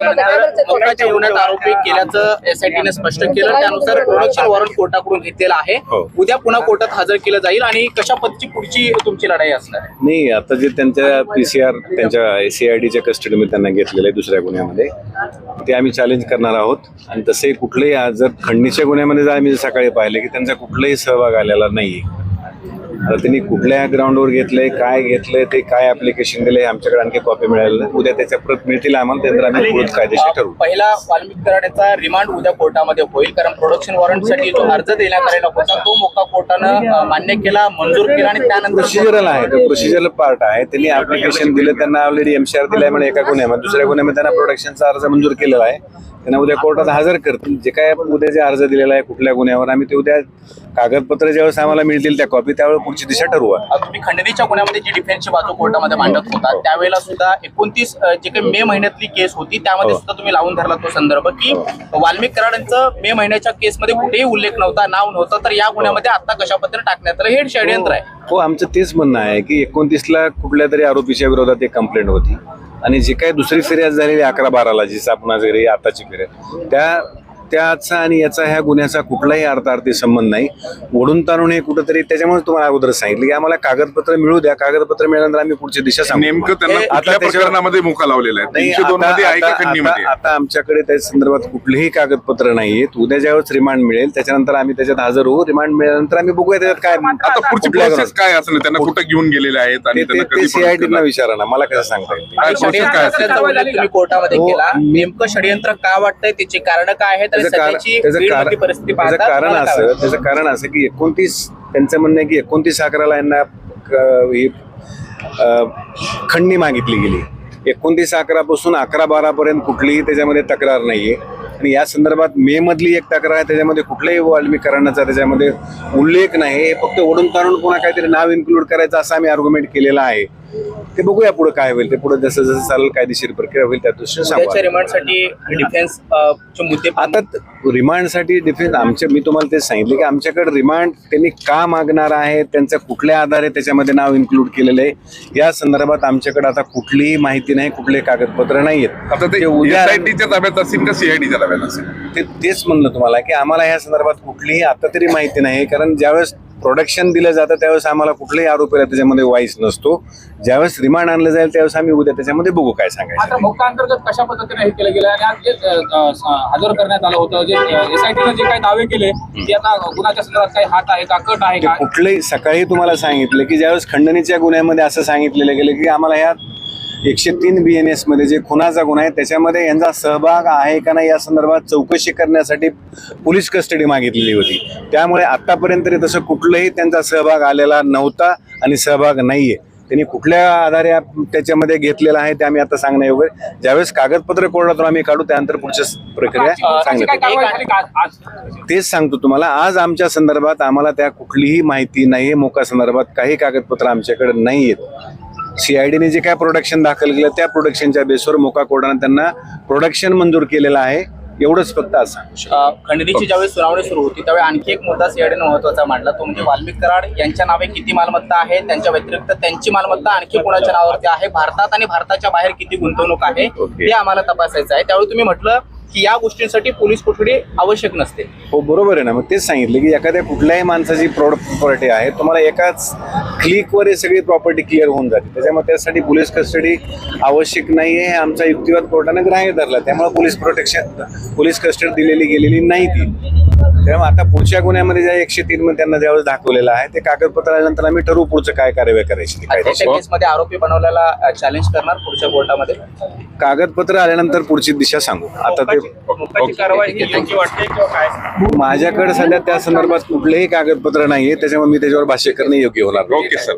मका ठेवण्यात आरोपी केल्याचं एसआयटीने स्पष्ट केलं. त्यानुसार प्रोडक्शन वॉरंट कोर्टाकडून घेतलेलं आहे. हो. उद्या पुन्हा कोर्टात हजर केलं जाईल आणि कशा पद्धतीची पुढची तुमची लढाई असणार आहे? नाही आता जे त्यांच्या पीसीआर त्यांच्या सीआयडीच्या कस्टडीमध्ये त्यांना घेतलेलं आहे दुसऱ्या गुन्ह्यामध्ये. ते आम्ही चॅलेंज करणार आहोत. आणि तसे कुठलेही आज जर खंडणीच्या गुन्ह्यामध्ये जर आम्ही सकाळी पाहिले की त्यांचा कुठलाही सहभाग आलेला नाही आता त्यांनी कुठल्या ग्राउंडवर घेतलंय काय घेतलंय ते काय ऍप्लिकेशन दिलंय आमच्याकडे आणखी कॉपी मिळालेलं नाही. उद्या त्याच्या प्रत मिळतील आम्हाला त्यानंतर आम्ही पुढे कायदेशीर ठरवू. पहिला वाल्मिक कराडेचा रिमांड उद्या कोर्टामध्ये होईल कारण प्रोडक्शन वॉरंटसाठी जो अर्ज देण्यात आलेला होता. तो मोका कोर्टानं मान्य केला मंजूर केला आणि त्यानंतर प्रोसिजरल आहे तो प्रोसिजरल पार्ट आहे. त्यांनी ऍप्लिकेशन दिलं त्यांना ऑलरेडी एमसीआर दिलाय म्हणजे एका गुन्ह्यामध्ये. दुसऱ्या गुन्ह्यामध्ये त्यांना प्रोडक्शनचा अर्ज मंजूर केलेला आहे. त्यांना उद्या कोर्टात हजर करतील. जे काय उद्या जे अर्ज दिलेला आहे कुठल्या गुन्ह्यावर आम्ही ते उद्या कागदपत्र ज्यावेळेस आम्हाला मिळतील त्या कॉपी त्यावेळेस पुढची दिशा ठरवू तुम्ही खंडणीच्या गुन्ह्यामध्ये जी डिफेन्सची बाजू कोर्टामध्ये मांडत होता त्यावेळेला सुद्धा एकोणतीस जे काही मे महिन्यातली केस होती त्यामध्ये हो. सुद्धा तुम्ही लावून धरला तो संदर्भ की वाल्मिक कराडांचं मे महिन्याच्या केसमध्ये कुठेही उल्लेख नव्हता नाव नव्हतं तर या गुन्ह्यामध्ये आता कशा पद्धतीने टाकण्यात आलं हे षडयंत्र आहे. हो आमचं तेच म्हणणं आहे की एकोणतीसला कुठल्या तरी आरोपीच्या विरोधात एक कंप्लेंट होती. आणि जी काही दुसरी फिर्याद झालेली अकरा बाराला जी आपण घरी आताची फिर्याद त्या त्याचा आणि याचा ह्या गुन्ह्याचा कुठलाही अर्थार्थी संबंध नाही. ओढून ताणून हे कुठंतरी त्याच्यामुळे तुम्हाला अगोदर सांगितलं की आम्हाला कागदपत्र मिळू द्या. कागदपत्र मिळाल्यानंतर आम्ही पुढची दिशा सांगू नेमकं त्यांना आता आमच्याकडे त्या संदर्भात कुठलेही कागदपत्र नाहीयेत उद्या ज्यावेळेस रिमांड मिळेल त्याच्यानंतर आम्ही त्याच्यात हजर होऊ. रिमांड मिळाल्यानंतर आम्ही बघूया त्याच्यात काय आता पुढची प्रोसेस काय असणार त्यांना कुठं घेऊन गेलेले आहेत आणि ते- त्यांना ते कधी सीआयटीला विचारा ना. मला कसं सांगता येईल? असेल? कोर्टामध्ये हो. केला. नेमकं षडयंत्र का वाटतंय? त्याची कारण काय आहेत? त्याचं कारण त्याचं त्याचं असं? त्याचं कारण असं की एकोणतीस त्यांचं म्हणणं आहे की एकोणतीस अकराला यांना ही, खंडणी मागितली गेली. एकोणतीस अकरापासून अकरा बारापर्यंत कुठलीही त्याच्यामध्ये तक्रार नाहीये. आणि या संदर्भात मे मधली एक तक्रार आहे त्याच्यामध्ये कुठल्याही वाल्मीकरणाचा त्याच्यामध्ये उल्लेख नाही. हे फक्त ओढून ताणून पुन्हा काहीतरी नाव इन्क्लूड करायचं असं आम्ही आर्ग्युमेंट केलेलं आहे. ते बघूया पुढे काय होईल. ते पुढे जसं जसं चालेल कायदेशीर प्रक्रिया होईल त्या दृष्टीने रिमांडसाठी डिफेन्स मुद्दे आता रिमांडसाठी डिफेन्स आमच्या मी तुम्हाला ते सांगितले की आमच्याकडे रिमांड त्यांनी का मागणार आहे त्यांच्या कुठल्या आधारे त्याच्यामध्ये नाव इन्क्लूड केलेलं आहे? या संदर्भात आमच्याकडे आता कुठलीही माहिती नाही कुठले कागदपत्र नाही आता ते उद्या एसआयटीच्या ताब्यात असेल का सीआयडीच्या ताब्यात असेल ते तेच म्हणलं तुम्हाला की आम्हाला या संदर्भात कुठलीही आता तरी माहिती नाही कारण ज्यावेळेस प्रोडक्शन दिलं जातं त्यावेळेस आम्हाला कुठल्याही आरोपीला त्याच्यामध्ये वाईस नसतो. ज्यावेळेस रिमांड आणलं जाईल त्यावेळेस आम्ही उद्या त्याच्यामध्ये बघू काय सांगायचं. आता कशा पद्धतीने हे केलं गेलं? आणि आज जे अ, अ, स- हजर करण्यात आलं होतं जे एसआयटीने जे काही दावे केले की आता गुन्ह्याच्या संदर्भात काही हात आहे का कट आहे ते का? कुठलंही सकाळी तुम्हाला सांगितलं की ज्यावेळेस खंडणीच्या गुन्ह्यामध्ये असं सांगितलेलं गेलं की आम्हाला ह्या एकशे तीन बी एन एसमध्ये जे खुनाचा गुन्हा आहे त्याच्यामध्ये यांचा सहभाग आहे का नाही या संदर्भात चौकशी करण्यासाठी पोलीस कस्टडी मागितलेली होती. त्यामुळे आतापर्यंत तरी तसं कुठलंही त्यांचा सहभाग आलेला नव्हता आणि सहभाग नाहीये. त्यांनी कुठल्या आधारे त्याच्यामध्ये घेतलेला आहे ते आम्ही आता सांगण्या वगैरे ज्यावेळेस कागदपत्र कोर्टातून आम्ही काढू त्यानंतर पुढची प्रक्रिया सांगण्यात तेच सांगतो तुम्हाला. आज आमच्या संदर्भात आम्हाला त्या कुठलीही माहिती नाही मोका संदर्भात काही कागदपत्र आमच्याकडे नाही आहेत सीआयडीने जे काय प्रोडक्शन दाखल केलं त्या प्रोडक्शनच्या बेसवर मोका कोर्टाने त्यांना प्रोडक्शन मंजूर केलेलं आहे. एवढंच फक्त आज सांगू शकतो. अ, खंडणीची ज्यावेळी सुनावणी सुरू होती त्यावेळी आणखी एक मुद्दा सीआयडीने महत्त्वाचा मांडला. तो म्हणजे वाल्मिक कराड. यांच्या नावे किती मालमत्ता आहे त्यांच्या व्यतिरिक्त त्यांची मालमत्ता आणखी कोणाच्या नावावरती आहे? भारतात आणि भारताच्या बाहेर किती गुंतवणूक आहे. हे आम्हाला तपासायचं आहे. त्यावेळी तुम्ही म्हटलं की या गोष्टींसाठी पोलीस कोठडी आवश्यक नसते. हो बरोबर आहे ना. मग तेच सांगितलं की एखाद्या कुठल्याही माणसाची प्रॉपर्टी आहे तुम्हाला एकाच क्लिकवर हे सगळी प्रॉपर्टी क्लिअर होऊन जाते. त्याच्यामुळे त्यासाठी पोलीस कस्टडी आवश्यक नाही आहे हे आमचा युक्तिवाद कोर्टाने ग्राह्य धरला. त्यामुळे पोलीस प्रोटेक्शन पोलीस कस्टडी दिलेली गेलेली नाही ती. त्यामुळे आता पुढच्या गुन्ह्यामध्ये ज्या एकशे तीन मध्ये त्यांना ज्यावेळेस दाखवलेलं आहे ते कागदपत्र आल्यानंतर आम्ही ठरवू पुढचं काय कार्यवाही करायची आरोपी बनवल्याला चॅलेंज करणार पुढच्या कोर्टामध्ये? कागदपत्र आल्यानंतर पुढची दिशा सांगू. आता ते माझ्याकडे सध्या त्या संदर्भात कुठलेही कागदपत्र नाहीये त्याच्यामुळे मी त्याच्यावर भाष्य करणे योग्य होणार नाही. Okay sir